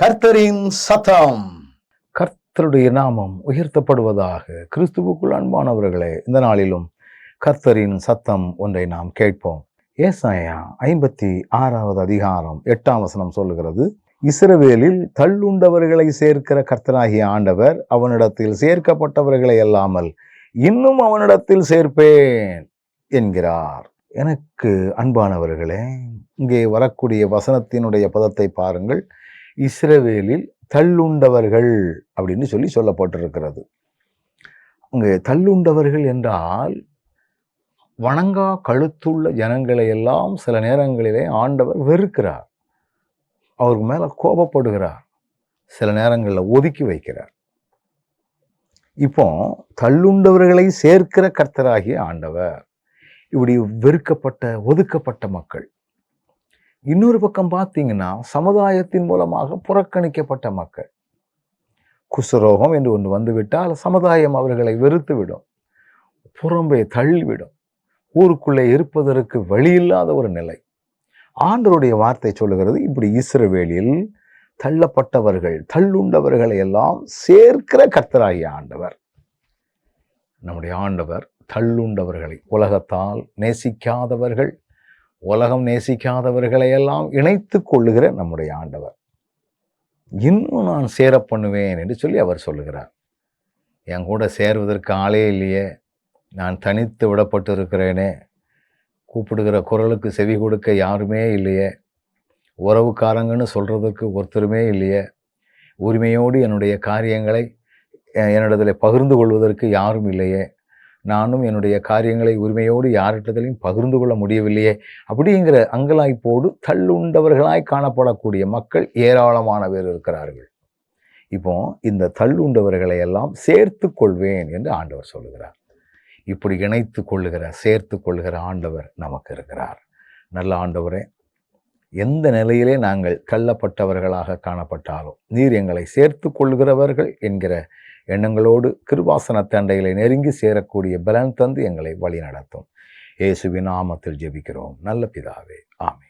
கர்த்தரின் சத்தம். கர்த்தருடைய நாமம் உயர்த்தப்படுவதாக கிறிஸ்துவுக்குள் அன்பானவர்களே இந்த நாளிலும் கர்த்தரின் சத்தம் ஒன்றை நாம் கேட்போம். ஏசாயா ஐம்பத்தி ஆறாவது அதிகாரம் எட்டாம் வசனம் சொல்லுகிறது இஸ்ரவேலில் தள்ளுண்டவர்களை சேர்க்கிற கர்த்தராகிய ஆண்டவர் அவனிடத்தில் சேர்க்கப்பட்டவர்களை அல்லாமல் இன்னும் அவனிடத்தில் சேர்ப்பேன் என்கிறார். எனக்கு அன்பானவர்களே இங்கே வரக்கூடிய வசனத்தினுடைய பதத்தை பாருங்கள். இஸ்ரவேலில் தள்ளுண்டவர்கள் அப்படின்னு சொல்லி சொல்லப்பட்டிருக்கிறது. அங்கே தள்ளுண்டவர்கள் என்றால் வணங்கா கழுத்துள்ள ஜனங்களை எல்லாம் சில நேரங்களிலே ஆண்டவர் வெறுக்கிறார். அவருக்கு மேலே கோபப்படுகிறார். சில நேரங்களில் ஒதுக்கி வைக்கிறார். இப்போ தள்ளுண்டவர்களை சேர்க்கிற கர்த்தராகிய ஆண்டவர் இப்படி வெறுக்கப்பட்ட ஒதுக்கப்பட்ட மக்கள் இன்னொரு பக்கம் பார்த்தீங்கன்னா சமுதாயத்தின் மூலமாக புறக்கணிக்கப்பட்ட மக்கள். குசுரோகம் என்று ஒன்று வந்துவிட்டால் சமுதாயம் அவர்களை வெறுத்து விடும் புறம்பே தள்ளிவிடும். ஊருக்குள்ளே இருப்பதற்கு வழியில்லாத ஒரு நிலை. ஆண்டருடைய வார்த்தை சொல்லுகிறது இப்படி இஸ்ரவேலில் தள்ளப்பட்டவர்கள் தள்ளுண்டவர்களை எல்லாம் சேர்க்கிற கர்த்தராகிய ஆண்டவர். நம்முடைய ஆண்டவர் தள்ளுண்டவர்களை உலகத்தால் நேசிக்காதவர்கள் உலகம் நேசிக்காதவர்களை எல்லாம் இணைத்து கொள்ளுகிற நம்முடைய ஆண்டவர். இன்னும் நான் சேர பண்ணுவேன் என்று சொல்லி அவர் சொல்லுகிறார். என் கூட சேர்வதற்கு ஆளே இல்லையே. நான் தனித்து விடப்பட்டு இருக்கிறேனே கூப்பிடுகிற குரலுக்கு செவி கொடுக்க யாருமே இல்லையே. உறவுக்காரங்கன்னு சொல்கிறதுக்கு ஒருத்தருமே இல்லையே. உரிமையோடு என்னுடைய காரியங்களை என்னிடத்தில் பகிர்ந்து கொள்வதற்கு யாரும் இல்லையே. நானும் என்னுடைய காரியங்களை உரிமையோடு யாரிடத்திலையும் பகிர்ந்து கொள்ள முடியவில்லையே. அப்படிங்கிற அங்கலாய்ப்போடு தள்ளுண்டவர்களாய் காணப்படக்கூடிய மக்கள் ஏராளமான பேர் இருக்கிறார்கள். இப்போ இந்த தள்ளுண்டவர்களை எல்லாம் சேர்த்து கொள்வேன் என்று ஆண்டவர் சொல்லுகிறார். இப்படி இணைத்து கொள்ளுகிற சேர்த்து கொள்ளுகிற ஆண்டவர் நமக்கு இருக்கிறார். நல்ல ஆண்டவரே எந்த நிலையிலே நாங்கள் தள்ளப்பட்டவர்களாக காணப்பட்டாலும் நீர் எங்களை சேர்த்து கொள்கிறவர்கள் என்கிற எண்ணங்களோடு கிருபாசன தண்டைகளை நெருங்கி சேரக்கூடிய பலன் தந்து எங்களை வழி நடத்தும் இயேசுவின் நாமத்தில் ஜெபிக்கிறோம். நல்ல பிதாவே. ஆமே